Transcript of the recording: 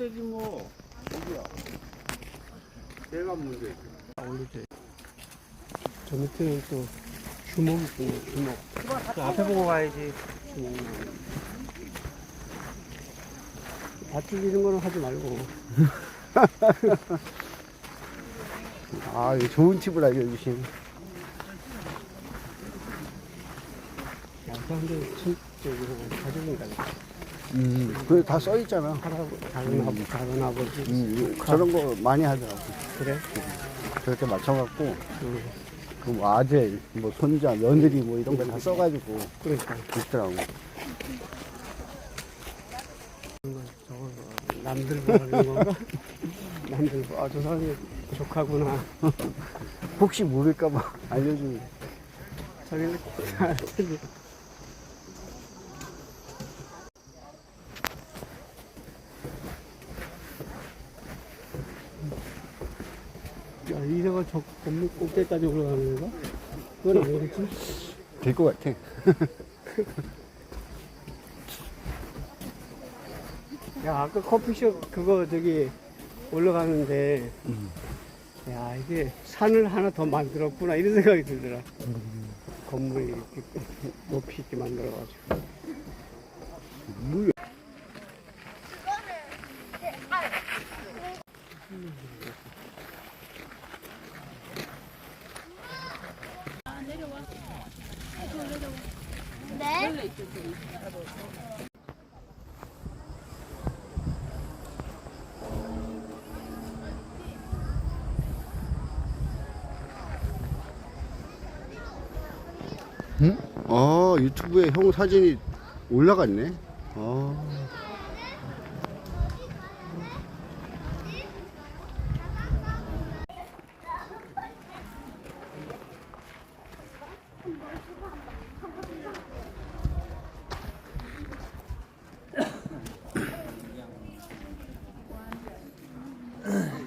되지 뭐. 여기야. 내가 문제지. 올리지. 저 밑에는 또 주먹이 있네, 주먹. 저 앞에 보고 가야지. 주먹 나오네. 다틀리는 거는 하지 말고. 아, 이거 좋은 팁을 참, 저기, 가족인가 봐. 음, 그게 다 써 있잖아. 할아버, 작은 아버지, 작은 아버지. 음, 저런 거 많이 하더라고. 그래? 저렇게 맞춰갖고, 응. 그뭐 아들, 뭐 손자, 며느리 뭐 이런 거 다 써가지고 그러니까. 있더라고. 저거 남들 보는 건가? 남들 보, 아, 저 사람이 조카구나. 혹시 모를까봐 알려주는. 자기는 잘 틀리. 야, 이래가 저 건물 꼭대기까지 올라가는 건가? 그건 아니겠지? 될 것 같아. 야, 아까 커피숍 그거 저기 올라가는데, 야, 이게 산을 하나 더 만들었구나, 이런 생각이 들더라. 건물이 이렇게 높이 있게 만들어가지고. 응? 아, 유튜브에 형 사진이 올라갔네. 아, Ugh.